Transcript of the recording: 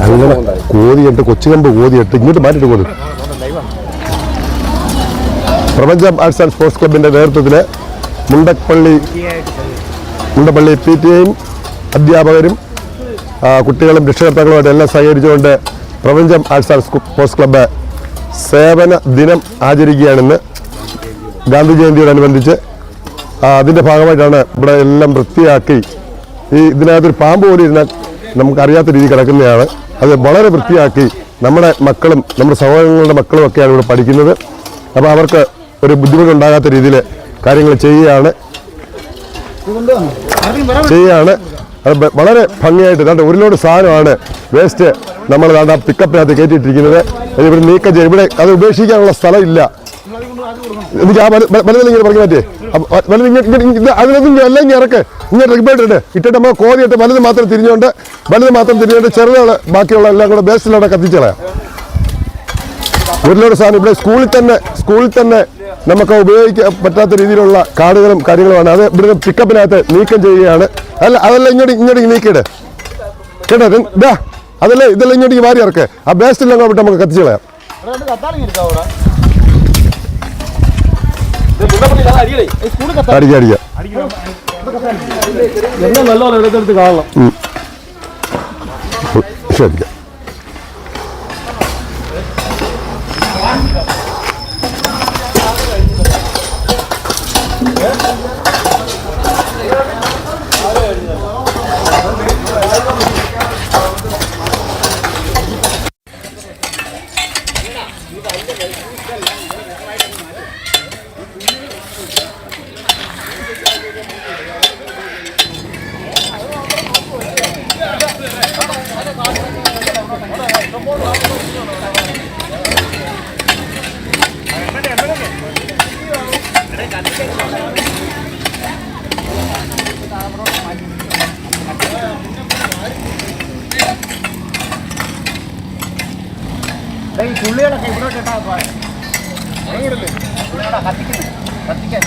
അങ്ങനെ കോതിയിട്ട് കൊച്ചുകമ്പ് കോതിയിട്ട് ഇങ്ങോട്ട് മാറ്റിട്ട് കൊടുക്കും പ്രപഞ്ച ആർട്സ് ആൻഡ് സ്പോർട്സ് ക്ലബിന്റെ നേതൃത്വത്തിൽ മുണ്ടപ്പള്ളി മുണ്ടപ്പള്ളി പി ടി എയും അധ്യാപകരും കുട്ടികളും രക്ഷകർത്താക്കളുമായിട്ട് എല്ലാം സഹകരിച്ചുകൊണ്ട് പ്രപഞ്ചം ആർട്സ് ആൻഡ് സ്പോർട്സ് ക്ലബ്ബ് സേവന ദിനം ആചരിക്കുകയാണിന്ന് ഗാന്ധി ജയന്തിയോടനുബന്ധിച്ച് അതിന്റെ ഭാഗമായിട്ടാണ് ഇവിടെ എല്ലാം വൃത്തിയാക്കി ഈ ഇതിനകത്തൊരു പാമ്പ് പോലും ഇരുന്നാൽ നമുക്കറിയാത്ത രീതി കിടക്കുന്നതാണ് അത് വളരെ വൃത്തിയാക്കി നമ്മുടെ മക്കളും നമ്മുടെ സഹോദരങ്ങളുടെ മക്കളും ഒക്കെയാണ് ഇവിടെ പഠിക്കുന്നത്. അപ്പോൾ അവർക്ക് ഒരു ബുദ്ധിമുട്ടുണ്ടാകാത്ത രീതിയിൽ കാര്യങ്ങൾ ചെയ്യുകയാണ്. ചെയ്യുകയാണ്. അത് വളരെ ഭംഗിയായിട്ട് ദാണ്ട് ഒരു ലോഡ് സാധനമാണ് വേസ്റ്റ് നമ്മൾ ദാണ്ട് പിക്കപ്പിനകത്ത് കയറ്റിയിട്ടിരിക്കുന്നത്. ഇവിടെ നീക്കം ചെയ്യും ഇവിടെ അത് ഉപേക്ഷിക്കാനുള്ള സ്ഥലമില്ല എന്നിട്ട് ആ വല- വല- വലുതിൽ ഇങ്ങനെ പറഞ്ഞു മാറ്റേ വലുത് മാത്രം തിരിഞ്ഞുകൊണ്ട് വലുത് മാത്രം തിരിഞ്ഞുകൊണ്ട് ചെറുതാണ് ബാക്കിയുള്ള എല്ലാം കൂടെ ബേസിലവിടെ കത്തിച്ചളയാം ഒരു ലോഡ് സാധനം ഇവിടെ സ്കൂളിൽ തന്നെ സ്കൂളിൽ തന്നെ നമുക്ക് ഉപയോഗിക്കാൻ പറ്റാത്ത രീതിയിലുള്ള കാർഡുകളും കാര്യങ്ങളുമാണ്. അത് ഇവിടുന്ന് പിക്കപ്പിനകത്ത് നീക്കം ചെയ്യുകയാണ്. അല്ല അതെല്ലാം ഇങ്ങോട്ട് ഇങ്ങോട്ട് നീക്കിയിട്. കേട്ടോ? അതല്ലേ ഇതെല്ലാം ഇങ്ങോട്ട് വാരി ഇറക്ക്. ആ വേസ്റ്റിലെല്ലാം കൂടെ നമുക്ക് കത്തിച്ചു കളയാം. അടിക്കാം അടിക്കാം. എല്ലാം നല്ലോണം എടുത്തെടുത്ത് കാണണം. ശരിക്കാം ഈ പുള്ളികളൊക്കെ ഇവിടെ കേട്ടാ പോരെ. കത്തിക്കുന്നത് കത്തിക്കുന്നെ. കത്തിക്കാൻ